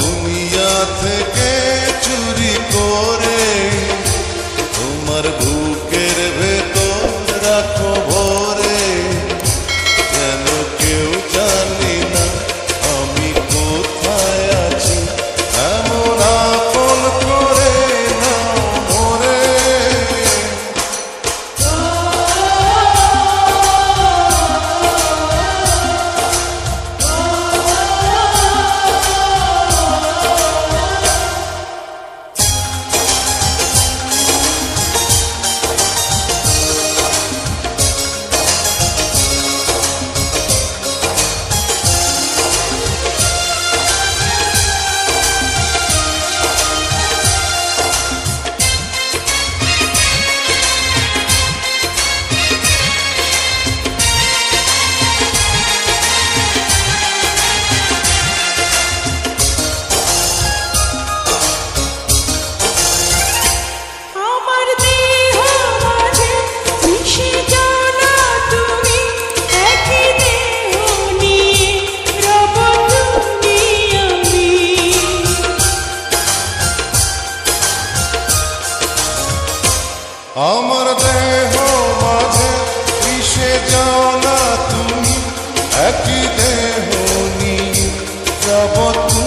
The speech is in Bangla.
দুনিয়া থেকে চুরি করে তোমার বুক জগৎ